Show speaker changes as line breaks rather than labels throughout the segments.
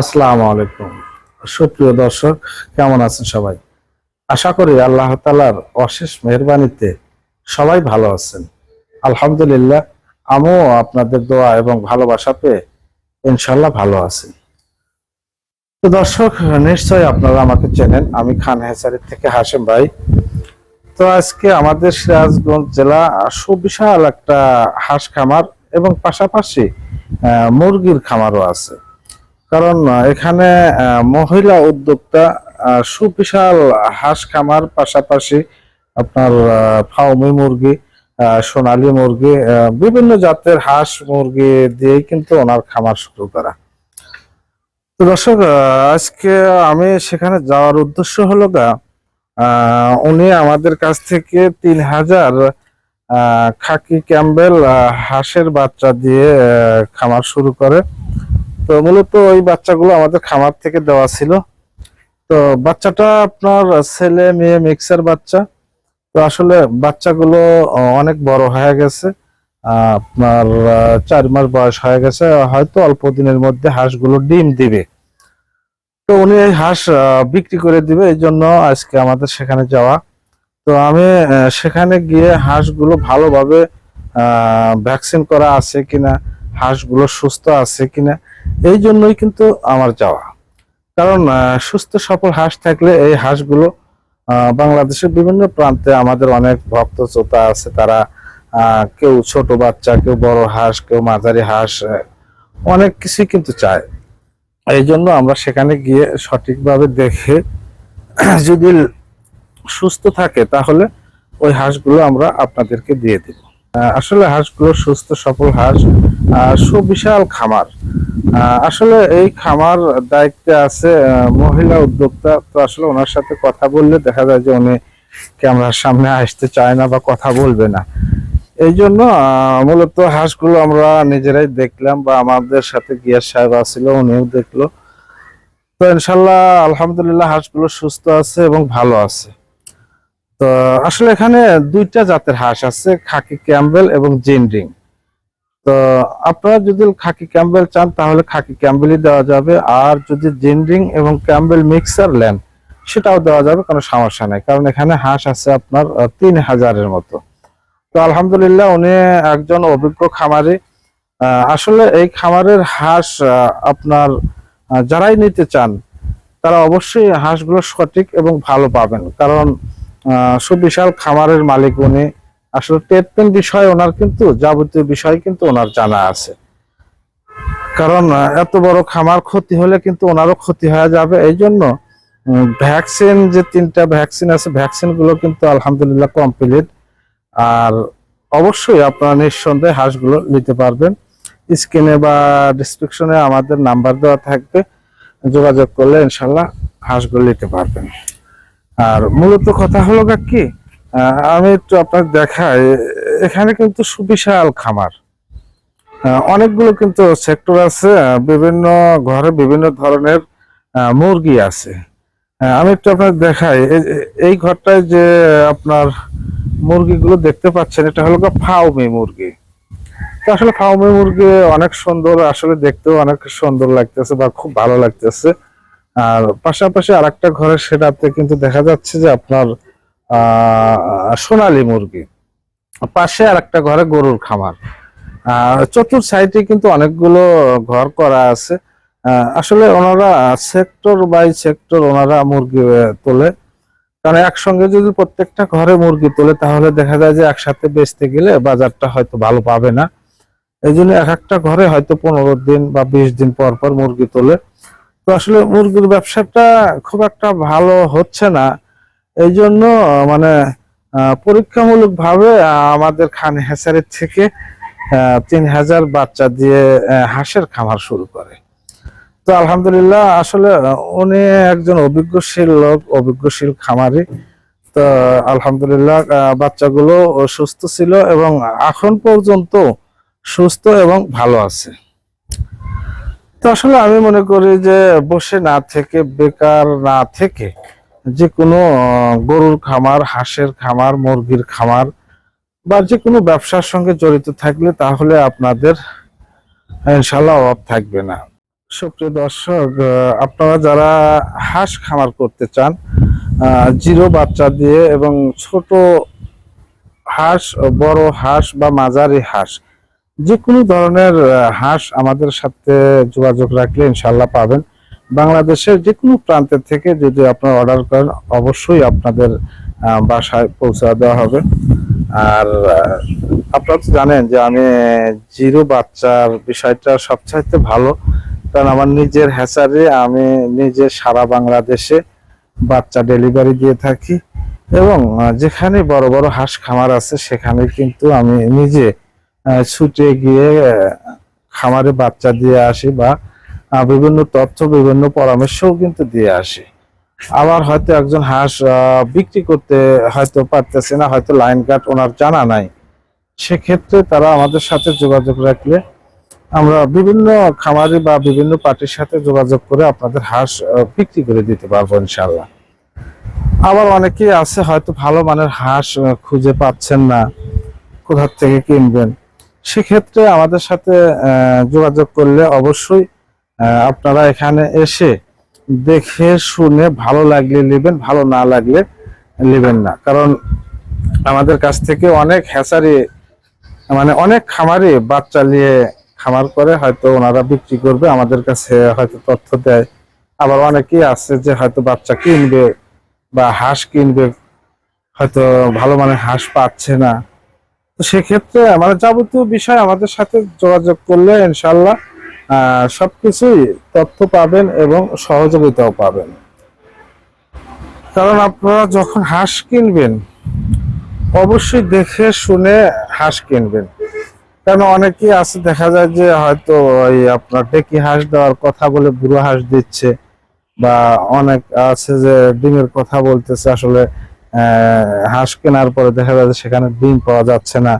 আসসালামু আলাইকুম। সুপ্রিয় দর্শক, কেমন আছেন সবাই? আশা করি আল্লাহ তালার অশেষ মেহরবানিতে সবাই ভালো আছেন। আলহামদুলিল্লাহ, আমিও আপনাদের দোয়া এবং ভালোবাসা পেয়ে ইনশাল্লাহ ভালো আছি। তো দর্শক, নিশ্চয়ই আপনারা আমাকে চেনেন। আমি খান হেসারি থেকে হাসেম ভাই। তো আজকে আমাদের সিরাজগঞ্জ জেলা সুবিশাল একটা হাঁস খামার এবং পাশাপাশি মুরগির খামারও আছে। কারণ এখানে মহিলা উদ্যোক্তা সুবিশাল হাঁস খামার, পাশাপাশি আপনার ফাউমি মুরগি সোনালী মুরগি বিভিন্ন জাতের হাঁস মুরগি দিয়েই কিন্তু ওনার খামার শুরু করা। তো দর্শক আজকে আমি সেখানে যাওয়ার উদ্দেশ্য হলো গা উনি আমাদের কাছ থেকে তিন হাজার খাকি ক্যাম্বেল হাঁসের বাচ্চা দিয়ে খামার শুরু করে। তো মূলত ওই বাচ্চাগুলো আমাদের খামার থেকে দেওয়া ছিল। তো বাচ্চাটা আপনার ছেলে, মেয়ে মিক্সার বাচ্চা। তো আসলে বাচ্চাগুলো অনেক বড় হয়ে গেছে। আপনার চার মাস বয়স হয়ে গেছে। হয়তো অল্প দিনের মধ্যে হাঁসগুলো ডিম দিবে। তো উনি এই হাঁস বিক্রি করে দিবে। এই জন্য আজকে আমাদের সেখানে যাওয়া। তো আমি সেখানে গিয়ে হাঁসগুলো ভালোভাবে ভ্যাকসিন করা আছে কিনা, হাঁসগুলো সুস্থ আছে কিনা এই জন্যই কিন্তু আমার যাওয়া। কারণ সুস্থ, সফল হাঁস থাকলে এই হাঁসগুলো বাংলাদেশের বিভিন্ন প্রান্তে আমাদের অনেক ভক্ত শ্রোতা আছে, তারা কেউ ছোট বাচ্চা, কেউ বড় হাঁস, কেউ মাঝারি হাঁস অনেক কিছুই কিন্তু চায়। এই জন্য আমরা সেখানে গিয়ে সঠিকভাবে দেখে, যদি সুস্থ থাকে, তাহলে ওই হাঁসগুলো আমরা আপনাদেরকে দিয়ে দিব। আসলে হাঁসগুলো সুস্থ, সফল হাঁস সুবিশাল খামার। আসলে এই খামার দায়িত্বে আছে মহিলা উদ্যোক্তা। তো আসলে ওনার সাথে কথা বললে দেখা যায় যে উনি ক্যামেরার সামনে আসতে চায় না বা কথা বলবে না। এই জন্য মূলত হাঁসগুলো আমরা নিজেরাই দেখলাম বা আমাদের সাথে গিয়ার সাহেব আছিল উনিও দেখল। তো ইনশাল্লাহ, আলহামদুলিল্লাহ হাঁসগুলো সুস্থ আছে এবং ভালো আছে। তো আসলে এখানে দুইটা জাতের হাঁস আছে, খাকি ক্যাম্বেল এবং জিনডিং তো আপনারা যদি খাকি ক্যাম্বেল চান, তাহলে খাকি ক্যাম্বেলই দেওয়া যাবে। আর যদি জিনডিং এবং ক্যাম্বেল মিক্সার নেন, সেটাও দেওয়া যাবে, কোনো সমস্যা নেই। কারণ এখানে হাঁস আছে আপনার তিন হাজারের মতো। তো আলহামদুলিল্লাহ উনি একজন অভিজ্ঞ খামারি। আসলে এই খামারের হাঁস আপনার যারাই নিতে চান, তারা অবশ্যই হাঁসগুলো সঠিক এবং ভালো পাবেন। কারণ সুবিশাল খামারের মালিক উনি। আসলে ট্রিটমেন্ট বিষয়, ওনার কিন্তু যাবতীয় বিষয় কিন্তু ওনার জানা আছে। কারণ এত বড় খামার ক্ষতি হলে কিন্তু ওনারও ক্ষতি হয়ে যাবে। এই জন্য ভ্যাকসিন যে তিনটা ভ্যাকসিন আছে ভ্যাকসিনগুলো কিন্তু আলহামদুলিল্লাহ কমপ্লিট আর অবশ্যই আপনারা নিঃসন্দেহে হাঁসগুলো নিতে পারবেন। স্ক্রিনে বা ডিসক্রিপশনে আমাদের নাম্বার দেওয়া থাকবে। যোগাযোগ করলে ইনশাল্লাহ হাঁসগুলো নিতে পারবেন। আর মূলত কথা হলো কি আমি একটু আপনার দেখাই, এখানে কিন্তু সুবিশাল খামার। অনেকগুলো কিন্তু সেক্টর আছে, বিভিন্ন ঘরে বিভিন্ন ধরনের মুরগি আছে। আমি একটু আপনার দেখাই এই- ঘরটায় যে আপনার মুরগিগুলো দেখতে পাচ্ছেন, এটা হলো ফাউমি মুরগি। তো আসলে ফাউমি মুরগি অনেক সুন্দর, আসলে দেখতেও অনেক সুন্দর লাগতেছে বা খুব ভালো লাগতেছে। আর পাশাপাশি আরেকটা ঘরের সেটাতে কিন্তু দেখা যাচ্ছে যে আপনার সোনালী মুরগি। পাশে আরেকটা ঘরে গরুর খামার। আর চতুর সাইডে কিন্তু অনেকগুলো ঘর করা আছে। আসলে ওনারা সেক্টর বাই সেক্টর ওনারা মুরগি তোলে। কারণ একসঙ্গে যদি প্রত্যেকটা ঘরে মুরগি তোলে, তাহলে দেখা যায় যে একসাথে বেচতে গেলে বাজারটা হয়তো ভালো পাবে না। এই জন্য এক একটা ঘরে হয়তো পনেরো দিন বা বিশ দিন পর পর মুরগি তোলে। তো আসলে মুরগির ব্যবসাটা খুব একটা ভালো হচ্ছে না। এই জন্য মানে পরীক্ষামূলক ভাবে আমাদের খান হেসারের থেকে তিন হাজার বাচ্চা দিয়ে হাঁসের খামার শুরু করে। তো আলহামদুলিল্লাহ, আসলে উনি একজন অভিজ্ঞশীল লোক, অভিজ্ঞশীল খামারি। তো আলহামদুলিল্লাহ বাচ্চাগুলো সুস্থ ছিল এবং এখন পর্যন্ত সুস্থ এবং ভালো আছে। তো আসলে আমি মনে করি যে, বসে না থেকে, বেকার না থেকে যে কোনো গরুর খামার, হাঁসের খামার, মুরগির খামার বা যে কোনো ব্যবসার সঙ্গে জড়িত থাকলে তাহলে আপনাদের ইনশাল্লাহ অভাব থাকবে না। সুপ্রিয় দর্শক আপনারা যারা হাঁস খামার করতে চান জিরো বাচ্চা দিয়ে এবং ছোট হাঁস, বড় হাঁস বা মাঝারি হাঁস যে কোনো ধরনের হাঁস আমাদের সাথে যোগাযোগ রাখলে ইনশাল্লাহ পাবেন। বাংলাদেশের যে কোনো প্রান্তের থেকে যদি আপনারা অর্ডার করেন, অবশ্যই আপনাদের বাসায় পৌঁছে দেওয়া হবে। আর আপনারা তো জানেন যে আমি জিরো বাচ্চার বিষয়টা সবচাইতে ভালো। কারণ আমার নিজের হ্যাচারে, আমি নিজে সারা বাংলাদেশে বাচ্চা ডেলিভারি দিয়ে থাকি। এবং যেখানে বড় বড় হাঁস খামার আছে, সেখানে কিন্তু আমি নিজে ছুটে গিয়ে খামারে বাচ্চা দিয়ে আসি বা বিভিন্ন তথ্য, বিভিন্ন পরামর্শও কিন্তু দিয়ে আসে। আবার হয়তো একজন হাঁস বিক্রি করতে হয়তো পারতেছে না, হয়তো লাইন কাট ওনার জানা নাই। সেক্ষেত্রে তারা আমাদের সাথে যোগাযোগ রাখলে আমরা বিভিন্ন খামারি বা বিভিন্ন পার্টির সাথে যোগাযোগ করে আপনাদের হাঁস বিক্রি করে দিতে পারব ইনশাল্লাহ আবার অনেকেই আছে হয়তো ভালো মানের হাঁস খুঁজে পাচ্ছেন না কোথা থেকে কিনবেন। সেক্ষেত্রে আমাদের সাথে যোগাযোগ করলে অবশ্যই আপনারা এখানে এসে দেখে, শুনে ভালো লাগলে নেবেন, ভালো না লাগলে নেবেন না। কারণ আমাদের কাছ থেকে অনেক হ্যাচারি মানে অনেক খামারে বাচ্চা নিয়ে খামার করে, হয়তো ওনারা বিক্রি করবে, আমাদের কাছে হয়তো তথ্য দেয়। আবার অনেকেই আছে যে হয়তো বাচ্চা কিনবে বা হাঁস কিনবে, হয়তো ভালো মানের হাঁস পাচ্ছে না। তো সেক্ষেত্রে মানে যাবতীয় বিষয় আমাদের সাথে যোগাযোগ করলে ইনশাল্লাহ সবকিছুই তথ্য পাবেন এবং সহযোগিতাও পাবেন। কারণ আপনারা যখন হাঁস কিনবেন, অবশ্যই দেখে শুনে হাঁস কিনবেন। কারণ অনেকেই আছে, দেখা যায় যে হয়তো ওই আপনার টেকি হাঁস দেওয়ার কথা বলে বুড়ো হাঁস দিচ্ছে, বা অনেক আছে যে ডিমের কথা বলতেছে, আসলে হাঁস কেনার পরে দেখা যায় যে সেখানে ডিম পাওয়া যাচ্ছে না।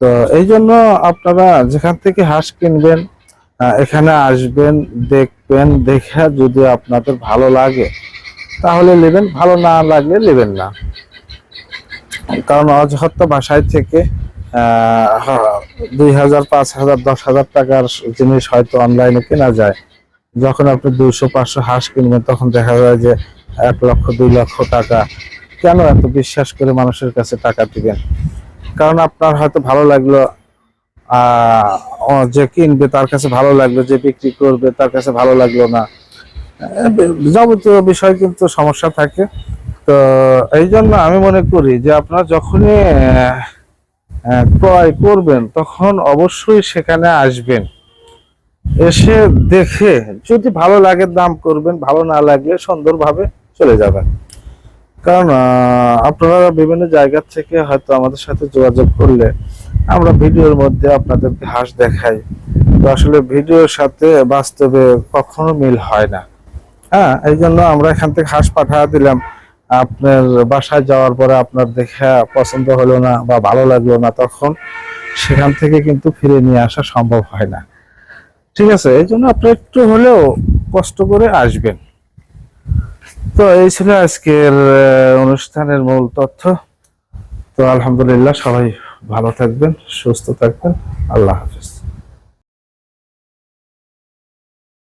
তো এই জন্য আপনারা যেখান থেকে হাঁস কিনবেন এখানে আসবেন, দেখবেন, দেখে যদি আপনাদের ভালো লাগে, তাহলে নেবেন, ভালো না লাগলে নেবেন না। কারণ অযথা বাসায় থেকে দুই হাজার, পাঁচ হাজার, দশ হাজার টাকার জিনিস হয়তো অনলাইনে কেনা যায়। যখন আপনি দুইশো, পাঁচশো হাঁস কিনবেন, তখন দেখা যায় যে এক লক্ষ, দুই লক্ষ টাকা। কেন এত বিশ্বাস করে মানুষের কাছে টাকা দিবেন? কারণ আপনার হয়তো ভালো লাগল যে কিনবে তার কাছে ভালো লাগল, যে বিক্রি করবে তার কাছে ভালো লাগল না। যাবতীয় বিষয় কিন্তু সমস্যা থাকে। তো এই জন্য আমি মনে করি যে আপনার যখনই ক্রয় করবেন, তখন অবশ্যই সেখানে আসবেন। এসে দেখে যদি ভালো লাগে দাম করবেন, ভালো না লাগলে সুন্দরভাবে চলে যাবেন। কারণ আপনারা বিভিন্ন জায়গা থেকে হয়তো আমাদের সাথে যোগাযোগ করলে আমরা ভিডিওর মধ্যে আপনাদেরকে হাঁস দেখাই। তো আসলে ভিডিওর সাথে বাস্তবে কখনো মিল হয় না। হ্যাঁ এই জন্য আমরা এখান থেকে হাঁস পাঠা দিলাম। আপনার বাসায় যাওয়ার পরে আপনার দেখা পছন্দ হলো না বা ভালো লাগল না, তখন সেখান থেকে কিন্তু ফিরে নিয়ে আসা সম্ভব হয় না। ঠিক আছে এই জন্য আপনি একটু হলেও কষ্ট করে আসবেন। তো এই ছিল আজকের অনুষ্ঠানের মূল তথ্য। তো আলহামদুলিল্লাহ সবাই ভালো থাকবেন, সুস্থ থাকবেন। আল্লাহ হাফিজ।